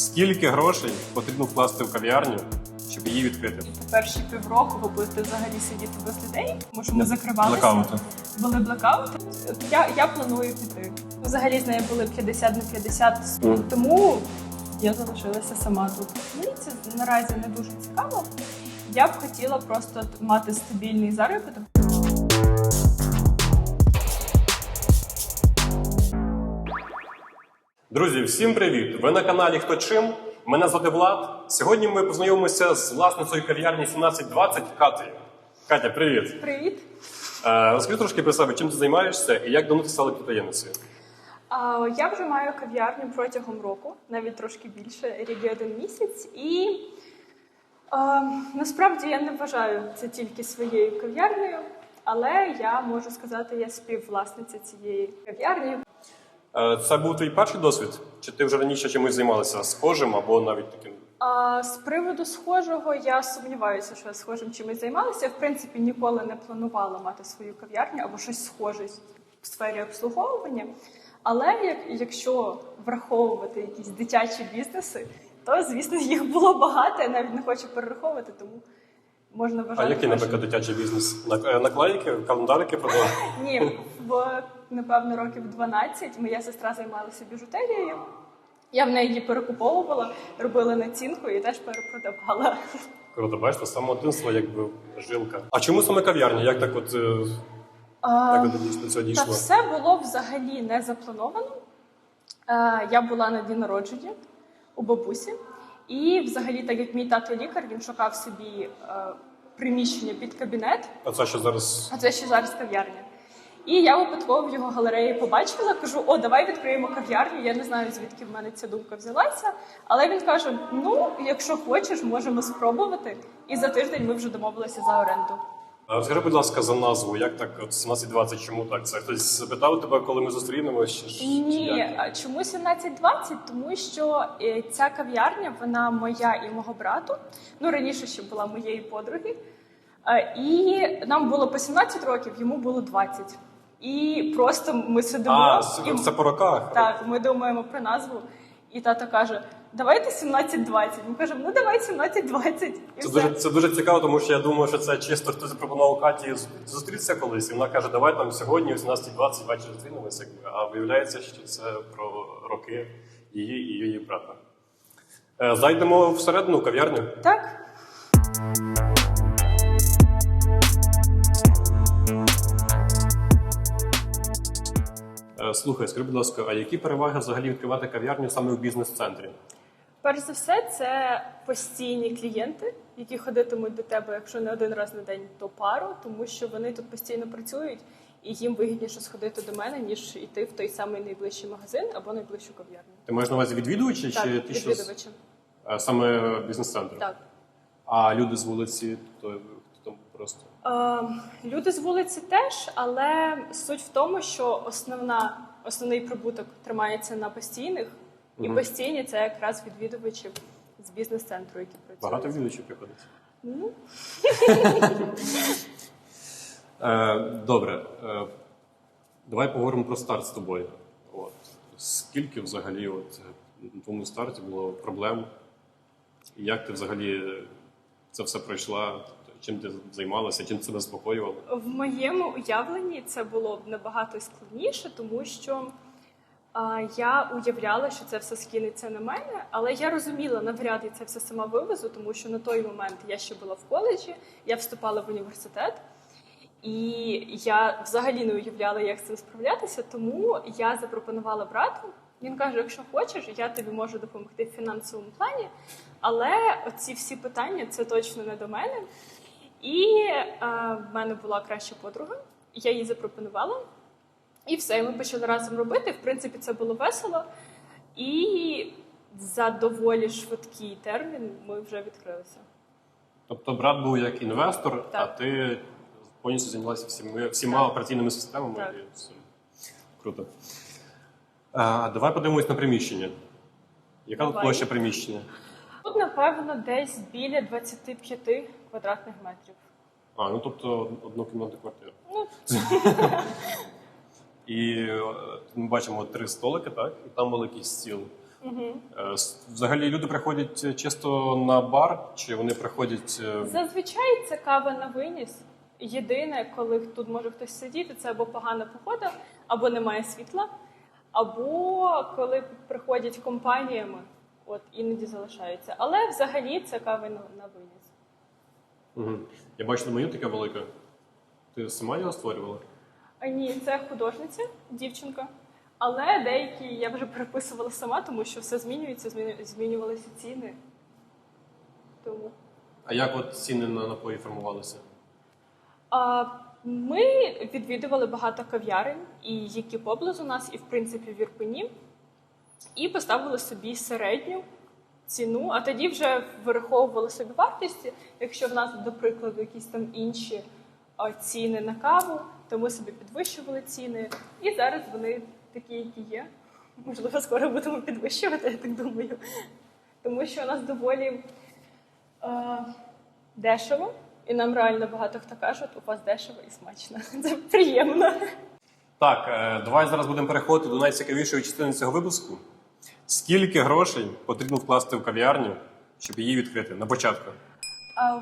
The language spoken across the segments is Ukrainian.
Скільки грошей потрібно вкласти в кав'ярню, щоб її відкрити? Перші півроку ви будете взагалі сидіти без людей, тому що ми закривалися. Блекаути. Були блекаути. Я, я планую піти. Взагалі з нею були 50 на 50, Мгм. тому я залишилася сама тут. Мені це наразі не дуже цікаво. Я б хотіла просто мати стабільний заробіток. Друзі, всім привіт! Ви на каналі Хто чим? Мене звати Влад. Сьогодні ми познайомимося з власницею кав'ярні 1720 Катею. Катя, привіт! Привіт! Е, розкажи трошки про себе, чим ти займаєшся і як давно ти стала підприємницею? А, Я вже маю кав'ярню протягом року, навіть трошки більше, рік і один місяць. І а, насправді я не вважаю це тільки своєю кав'ярнею, але я можу сказати, я співвласниця цієї кав'ярні. Е, Це був твій перший досвід? Чи ти вже раніше чимось займалася схожим або навіть таким? А з приводу схожого я сумніваюся, що я схожим чимось займалася. Я, в принципі, ніколи не планувала мати свою кав'ярню або щось схоже в сфері обслуговування. Але як, якщо враховувати якісь дитячі бізнеси, то звісно їх було багато. Я навіть не хочу перераховувати, тому можна А який, наприклад, дитячий бізнес? Е, Наклейки, календарики продавали? Ні, в напевно років 12 моя сестра займалася біжутерією. Я в неї її перекуповувала, робила націнку і теж перепродавала. Круто, бачите, з самого дитинства якби жилка. А чому саме кав'ярня? Як так от А, як до цього Та все було взагалі не заплановано. Е, Я була на дні народження у бабусі, і взагалі, так як мій тато лікар, він шукав собі е, приміщення під кабінет, А це що зараз а це ще зараз кав'ярня. І я випадково в його галереї побачила, кажу: о, давай відкриємо кав'ярню. Я не знаю, звідки в мене ця думка взялася. Але він каже: ну, якщо хочеш, можемо спробувати. І за тиждень ми вже домовилися за оренду. Скажи, будь ласка, за назву, як так от 1720, чому так? Це хтось запитав тебе, коли ми зустрінемося? Ні, чому 1720? Тому що е, ця кав'ярня вона моя і мого брату. Ну раніше ще була моєї подруги. Е, І нам було по 17 років, йому було 20. І просто ми сидимо. А, і... це по роках. Так, ми думаємо про назву, і тато каже: давайте 1720. Ми кажемо, ну давай 1720. І Це все. дуже, це дуже цікаво, тому що я думаю, що це чисто хтось запропонував Каті зустрітися колись, і вона каже, давай там сьогодні, о 17.20, ввечері зустрінемося. А виявляється, що це про роки її і її брата. Е, Зайдемо всередину кав'ярню. Так. Слухай, скажи, будь ласка, а які переваги взагалі відкривати кав'ярню саме в бізнес-центрі? Перш за все, це постійні клієнти, які ходитимуть до тебе, якщо не один раз на день, то пару, тому що вони тут постійно працюють, і їм вигідніше сходити до мене, ніж йти в той самий найближчий магазин або найближчу кав'ярню. Ти маєш на увазі відвідувачі Так, чи ти що? відвідувачі. Саме бізнес-центру? Так. А люди з вулиці, то хто просто. Е, люди з вулиці теж, але суть в тому, що основна, основний прибуток тримається на постійних, і Мгм. постійні це якраз відвідувачі з бізнес-центру, які працюють. Багато відвідувачів приходить. Ну, Е, добре. Е, давай поговоримо про старт з тобою. От. Скільки взагалі от, на твоєму старті було проблем? І як ти взагалі це все пройшла? Чим ти займалася, чим це заспокоювало? В моєму уявленні це було б набагато складніше, тому що а, я уявляла, що це все скинеться на мене, але я розуміла, навряд я це все сама вивезу, тому що на той момент я ще була в коледжі, я вступала в університет, і я взагалі не уявляла, як з цим справлятися. Тому я запропонувала брату. Він каже: якщо хочеш, я тобі можу допомогти в фінансовому плані, але оці всі питання це точно не до мене. І е, в мене була краща подруга, я їй запропонувала. І все, і ми почали разом робити. В принципі, це було весело. І за доволі швидкий термін ми вже відкрилися. Тобто брат був як інвестор, а ти повністю займалася всіми, всіма Так. операційними системами. Так. І все. Круто. А, давай подивимось на приміщення. Яка тут площа приміщення? Тут, напевно, десь біля 25 квадратних метрів. А, ну тобто однокімнатна квартира. Ну, І е, ми бачимо три столики, так? І там великий стіл. Угу. Е, с- Взагалі люди приходять чисто на бар, чи вони приходять. е, Зазвичай це кава на виніс. Єдине, коли тут може хтось сидіти, це або погана погода, або немає світла, або коли приходять компаніями, от іноді залишаються. Але взагалі це кава на, на виніс. Мгм. Я бачу, меню таке велике. Ти сама його створювала? А ні, це художниця, дівчинка. Але деякі я вже переписувала сама, тому що все змінюється, змінювалися ціни. Тому. А як от ціни на напої формувалися? А, ми відвідували багато кав'ярень, і які поблизу нас, і в принципі в Ірпені, і поставили собі середню ціну, а тоді вже вираховували собі вартість. Якщо в нас, до прикладу, якісь там інші ціни на каву, то ми собі підвищували ціни. І зараз вони такі, які є. Можливо, скоро будемо підвищувати, я так думаю. Тому що у нас доволі е, дешево, і нам реально багато хто каже, «От у вас дешево і смачно. Це приємно. Так, е, давай зараз будемо переходити до найцікавішої частини цього випуску. Скільки грошей потрібно вкласти в кав'ярню, щоб її відкрити на початку? А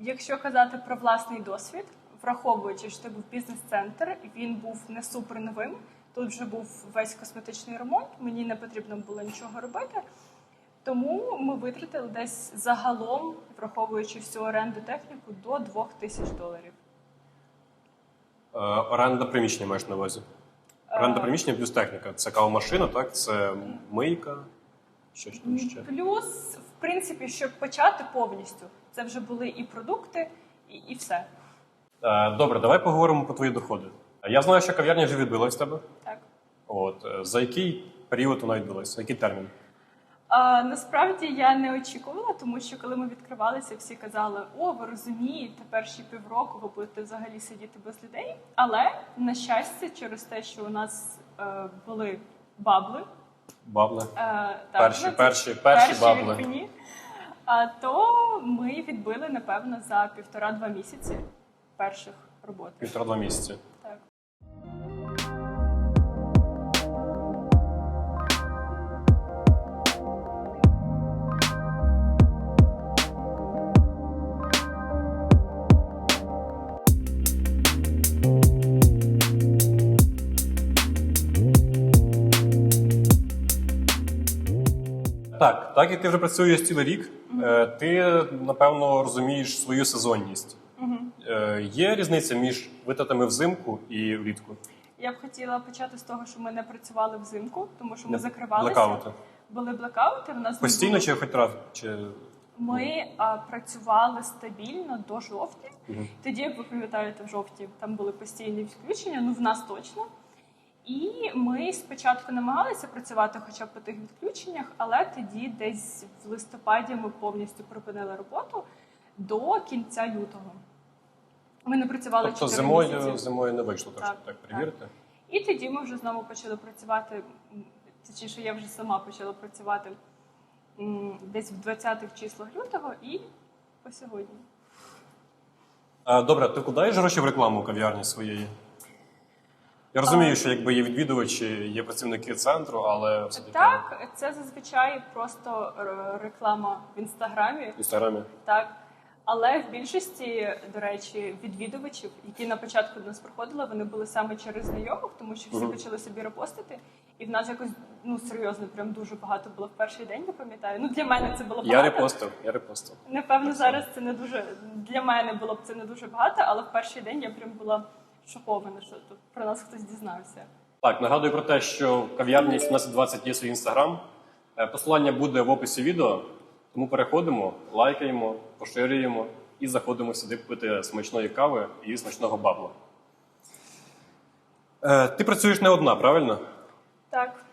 якщо казати про власний досвід, враховуючи, що це був бізнес-центр, він був не супер новим. Тут вже був весь косметичний ремонт, мені не потрібно було нічого робити. Тому ми витратили десь загалом, враховуючи всю оренду техніку, до 2 тисяч доларів. Е, Оренда приміщення маєш на увазі. Оренда Е, приміщення плюс техніка. Це кавомашина, так? Це мийка. Що ж там ще? Плюс, в принципі, щоб почати повністю, це вже були і продукти, і, і все. Е, Добре, давай поговоримо про твої доходи. Я знаю, що кав'ярня вже відбилась в тебе. Так. От за який період вона відбулася? Який термін? А, насправді я не очікувала, тому що коли ми відкривалися, всі казали: О, ви розумієте, перші півроку ви будете взагалі сидіти без людей. Але на щастя, через те, що у нас е, були бабли, Бабли. е, так, Перші, ну, це перші, перші бабли. вікні, а, то ми відбили, напевно, за півтора-два місяці перших роботи. Півтора-два місяці. Так, так як ти вже працюєш цілий рік, е, ти напевно розумієш свою сезонність. Е, Є різниця між витратами взимку і влітку? Я б хотіла почати з того, що ми не працювали взимку, тому що ми закривалися. блекаути. Були блекаути. В нас не Постійно було- чи хоч раз? Чи... Ми а, працювали стабільно до жовтня. Тоді, як ви пам'ятаєте, в жовтні там були постійні відключення, ну в нас точно. І ми спочатку намагалися працювати хоча б по тих відключеннях, але тоді, десь в листопаді, ми повністю припинили роботу до кінця лютого. Ми не працювали Тобто 4 зимою, місяці. зимою не вийшло, так, Так, так, перевірити. І тоді ми вже знову почали працювати. Точніше, я вже сама почала працювати десь в 20-х числах лютого і по сьогодні. Добре, ти вкладаєш гроші в рекламу кав'ярні своєї? Я розумію, що якби є відвідувачі, є працівники центру, але все-таки Так, це зазвичай просто реклама в інстаграмі, в інстаграмі. так. Але в більшості, до речі, відвідувачів, які на початку до нас приходили, вони були саме через знайомих, тому що всі почали собі репостити. І в нас якось ну серйозно, прям дуже багато було в перший день, я пам'ятаю. Ну для мене це було багато. Я репостив, я репостив. Напевно, зараз це не дуже для мене було б це не дуже багато, але в перший день я прям була шокована, що тут про нас хтось дізнався. Так, нагадую про те, що в кав'ярні 1720 є свій інстаграм. Е, Посилання буде в описі відео, тому переходимо, лайкаємо, поширюємо і заходимо сюди пити смачної кави і смачного бабла. Е, Ти працюєш не одна, правильно? Так,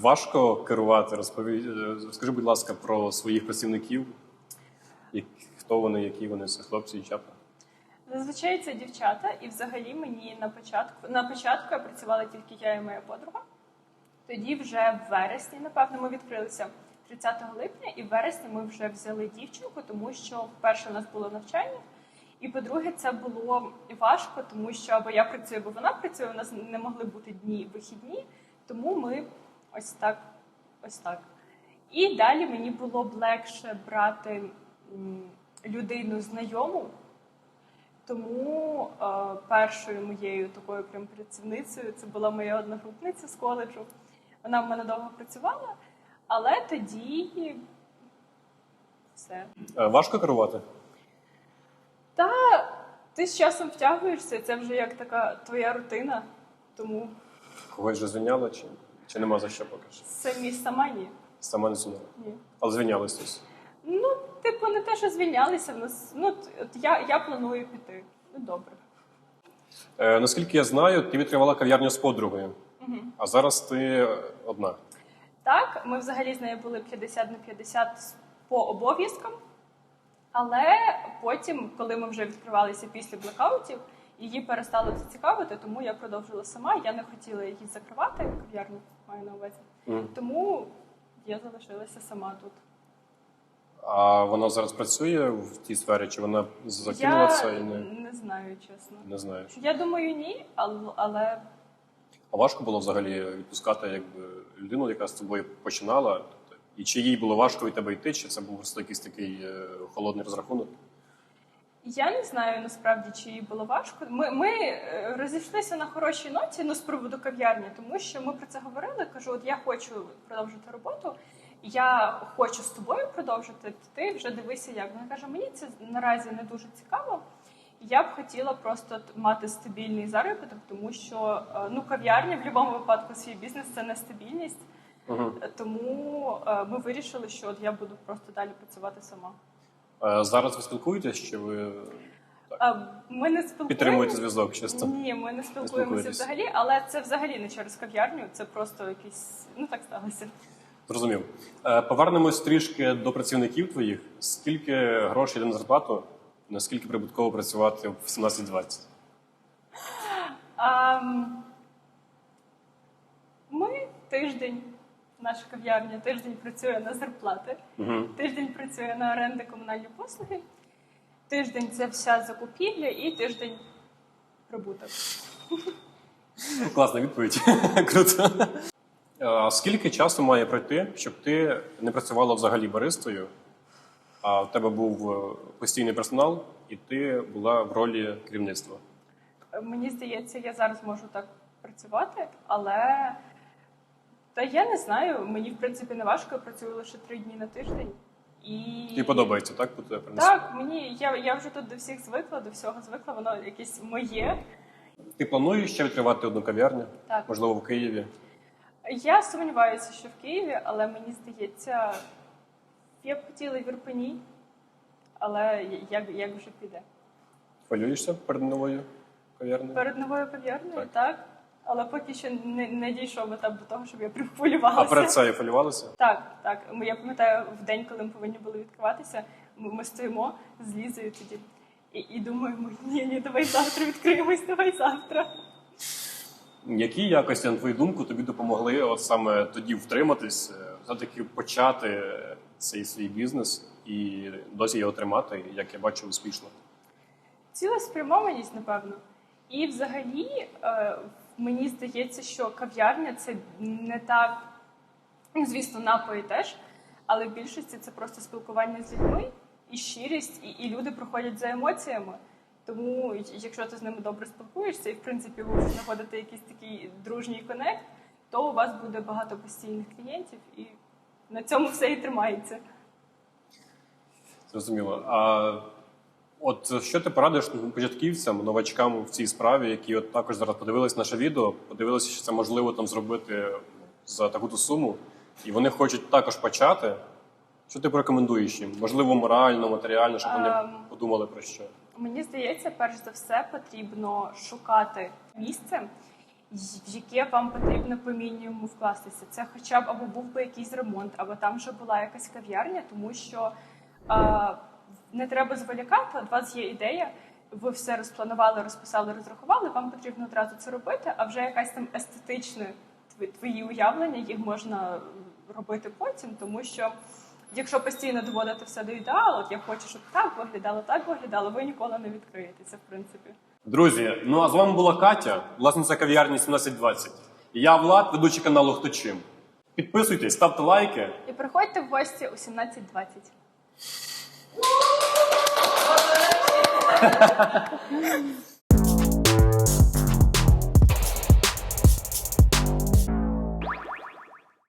Важко керувати. Розпові... е, Розкажи, будь ласка, про своїх працівників. Хто вони, які вони, хлопці і чапи. Зазвичай це дівчата, і взагалі мені на початку на початку я працювала тільки я і моя подруга. Тоді вже в вересні, напевно, ми відкрилися 30 липня, і в вересні ми вже взяли дівчинку, тому що вперше у нас було навчання. І по-друге, це було важко, тому що або я працюю, або вона працює. У нас не могли бути дні вихідні, тому ми ось так, ось так. І далі мені було б легше брати людину знайому. Тому е, першою моєю такою прям працівницею це була моя одногрупниця з коледжу. Вона в мене довго працювала, але тоді все. Е, Важко керувати? Та ти з часом втягуєшся, це вже як така твоя рутина. Тому Когось вже звільняли чи, чи нема за що поки що? самі сама ні. Сама не звільняла. ні. Але звільнялись ось. Ну, типу, не те, що звільнялися в нас. Ну, от я, я планую піти. Ну, добре. Е, наскільки я знаю, ти відкривала кав'ярню з подругою, Угу. а зараз ти одна. Так, ми взагалі з нею були 50 на 50 по обов'язкам. Але потім, коли ми вже відкривалися після блекаутів, її перестало це цікавити, тому я продовжила сама. Я не хотіла її закривати, кав'ярню маю на увазі. Мгм. Тому я залишилася сама тут. А вона зараз працює в тій сфері, чи вона закинула я це і не, не знаю, чесно. не знаєш? Я думаю, ні, але А важко було взагалі відпускати якби людину, яка з тобою починала? І чи їй було важко від тебе йти, чи це був просто якийсь такий е, холодний розрахунок? Я не знаю насправді, чи їй було важко. Ми, ми е, розійшлися на хорошій ноті ну, з приводу кав'ярні, тому що ми про це говорили. Кажу, от я хочу продовжити роботу, я хочу з тобою продовжити. то Ти вже дивися, як вона каже, мені це наразі не дуже цікаво. Я б хотіла просто мати стабільний заробіток, тому що е, ну кав'ярня в будь-якому випадку свій бізнес це нестабільність. Угу. Тому е, ми вирішили, що от я буду просто далі працювати сама. Е, зараз ви спілкуєтесь, чи ви Ми не спілкуємося. підтримуєте зв'язок чисто? Ні, ми не спілкуємося взагалі, але це взагалі не через кав'ярню, це просто якийсь. Ну так сталося. Зрозумів. Е, Повернемось трішки до працівників твоїх. Скільки грошей йде на зарплату? Наскільки прибутково працювати в 17-20? А, м, ми тиждень, наша кав'ярня тиждень працює на зарплати, Угу. тиждень працює на оренди комунальні послуги, тиждень це вся закупівля і тиждень прибуток. Класна відповідь. Круто. А скільки часу має пройти, щоб ти не працювала взагалі баристою, а в тебе був е, постійний персонал, і ти була в ролі керівництва? Мені здається, я зараз можу так працювати, але та я не знаю. Мені в принципі не важко, я працюю лише три дні на тиждень. І Тобі подобається, так? Так, мені я, я вже тут до всіх звикла, до всього звикла, воно якесь моє. Ти плануєш ще відкривати одну кав'ярню? Так. Можливо, в Києві? Я сумніваюся, що в Києві, але мені здається, я б хотіла і в Ірпені, але як, як вже піде. Хвилюєшся перед новою кав'ярнею? Перед новою кав'ярнею, Так. так. Але поки що не, не дійшов етап до того, щоб я прям хвилювалася. А перед цією хвилювалася? Так, так. Я пам'ятаю, в день, коли ми повинні були відкриватися, ми, ми стоїмо з Лізою тоді і, і думаємо, ні, ні, давай завтра відкриємось, давай завтра. Які якості, на твою думку, тобі допомогли от саме тоді втриматись, е, все-таки почати цей свій бізнес і досі його тримати, як я бачу, успішно? Цілеспрямованість, напевно. І взагалі е, мені здається, що кав'ярня це не так, ну, звісно, напої теж, але в більшості це просто спілкування з людьми і щирість, і, і люди проходять за емоціями. Тому, якщо ти з ними добре спілкуєшся, і в принципі ви знаходите якийсь такий дружній конект, то у вас буде багато постійних клієнтів, і на цьому все і тримається. Зрозуміло. А от що ти порадиш початківцям, новачкам в цій справі, які от також зараз подивились наше відео, подивилися, що це можливо там зробити за таку-то суму, і вони хочуть також почати. Що ти порекомендуєш їм? Можливо, морально, матеріально, щоб вони Ем. подумали про що? Мені здається, перш за все потрібно шукати місце, в яке вам потрібно по мінімуму вкластися. Це хоча б або був би якийсь ремонт, або там вже була якась кав'ярня, тому що е, не треба зволікати. У вас є ідея, ви все розпланували, розписали, розрахували. Вам потрібно одразу це робити, а вже якась там естетична тв- твої уявлення, їх можна робити потім, тому що. Якщо постійно доводити все до ідеалу, от я хочу, щоб так виглядало, так виглядало, ви ніколи не відкриєтеся, в принципі. Друзі, ну а з вами була Катя, власниця кав'ярні 1720. І я Влад, ведучий каналу Хто чим. Підписуйтесь, ставте лайки. І приходьте в гості о 17.20.